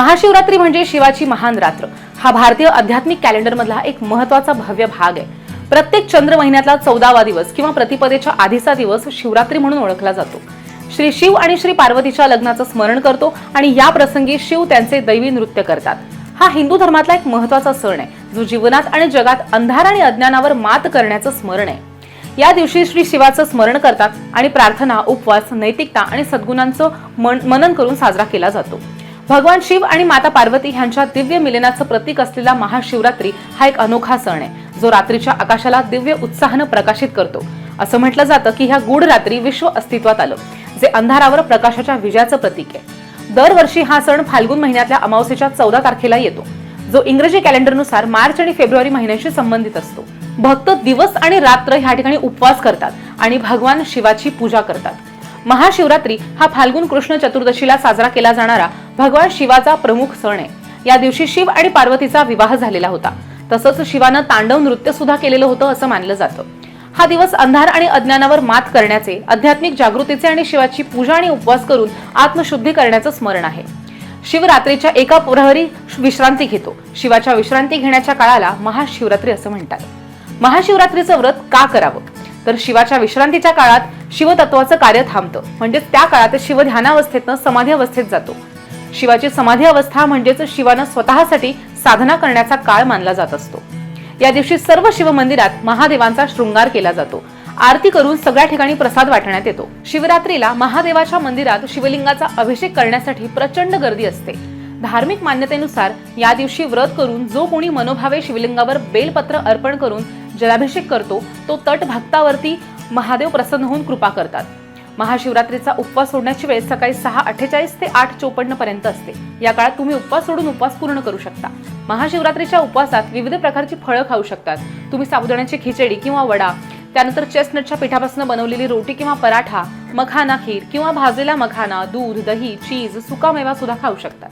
महाशिवरात्री म्हणजे शिवाची महान रात्र. हा भारतीय आध्यात्मिक कॅलेंडरमधला एक महत्त्वाचा भव्य भाग आहे. प्रत्येक चंद्र महिन्यातला चौदावा दिवस किंवा प्रतिपदेच्या आधीचा दिवस शिवरात्री म्हणून ओळखला जातो. श्री शिव आणि श्री पार्वतीच्या लग्नाचं स्मरण करतो आणि या प्रसंगी शिव त्यांचे दैवी नृत्य करतात. हा हिंदू धर्मातला एक महत्त्वाचा सण आहे. जो जीवनात आणि जगात अंधार आणि अज्ञानावर मात करण्याचं स्मरण आहे. या दिवशी श्री शिवाचं स्मरण करतात आणि प्रार्थना उपवास नैतिकता आणि सद्गुणांचं मन- मनन करून साजरा केला जातो. भगवान शिव आणि माता पार्वती ह्यांच्या दिव्य मिलनाचं प्रतीक असलेला महाशिवरात्री हा एक अनोखा सण आहे. जो रात्रीच्या आकाशाला दिव्य उत्साहानं प्रकाशित करतो. असं म्हटलं जातं की ह्या गूढ रात्री विश्व अस्तित्वात आलं जे अंधारावर प्रकाशाच्या विजयाचं प्रतीक आहे. दरवर्षी हा सण फाल्गुन महिन्यातल्या अमावस्येच्या चौदा तारखेला येतो. जो इंग्रजी कॅलेंडरनुसार मार्च आणि फेब्रुवारी महिन्याशी संबंधित असतो. भक्त दिवस आणि रात्र ह्या ठिकाणी उपवास करतात आणि भगवान शिवाची पूजा करतात. महाशिवरात्री हा फाल्गुन कृष्ण चतुर्दशीला साजरा केला जाणारा भगवान शिवाचा प्रमुख सण आहे. या दिवशी शिव आणि पार्वतीचा विवाह झालेला होता. तसंच शिवानं तांडव नृत्य सुद्धा केलेलं होतं असं मानलं जातं. हा दिवस अंधार आणि अज्ञानावर मात करण्याचे आध्यात्मिक जागृतीचे आणि शिवाची पूजा आणि उपवास करून आत्मशुद्धी करण्याचं स्मरण आहे. शिवरात्रीच्या एका प्रहरी विश्रांती घेतो. शिवाच्या विश्रांती घेण्याच्या काळाला महाशिवरात्री असं म्हणतात. महाशिवरात्रीचं व्रत का करावं? तर शिवाच्या विश्रांतीच्या काळात शिवतत्वाचं कार्य थांबतं. म्हणजेच त्या काळात शिव ध्यानावस्थेतनं समाधी अवस्थेत जातो. शिवाची समाधी अवस्था म्हणजेच शिवानं स्वतःसाठी साधना करण्याचा काळ मानला जात असतो. या दिवशी सर्व शिव मंदिरात महादेवांचा शृंगार केला जातो. आरती करून सगळ्या ठिकाणी प्रसाद वाटण्यात येतो. शिवरात्रीला महादेवाच्या मंदिरात शिवलिंगाचा अभिषेक करण्यासाठी प्रचंड गर्दी असते. धार्मिक मान्यतेनुसार या दिवशी व्रत करून जो कोणी मनोभावे शिवलिंगावर बेलपत्र अर्पण करून जलाभिषेक करतो तो तट भक्तावरती महादेव प्रसन्न होऊन कृपा करतात. महाशिवरात्रीचा उपवास सोडण्याची वेळ सकाळी सहा अठ्ठेचाळीस ते आठ चोपन्न पर्यंत असते. या काळात तुम्ही उपवास सोडून उपवास पूर्ण करू शकता. महाशिवरात्रीच्या उपवासात विविध प्रकारची फळं खाऊ शकतात. तुम्ही साबुदाण्याची खिचडी किंवा वडा त्यानंतर चेस्टनटच्या पिठापासून बनवलेली रोटी किंवा पराठा मखाना खीर किंवा भाजलेला मखाना दूध दही चीज सुका मेवा सुद्धा खाऊ शकतात.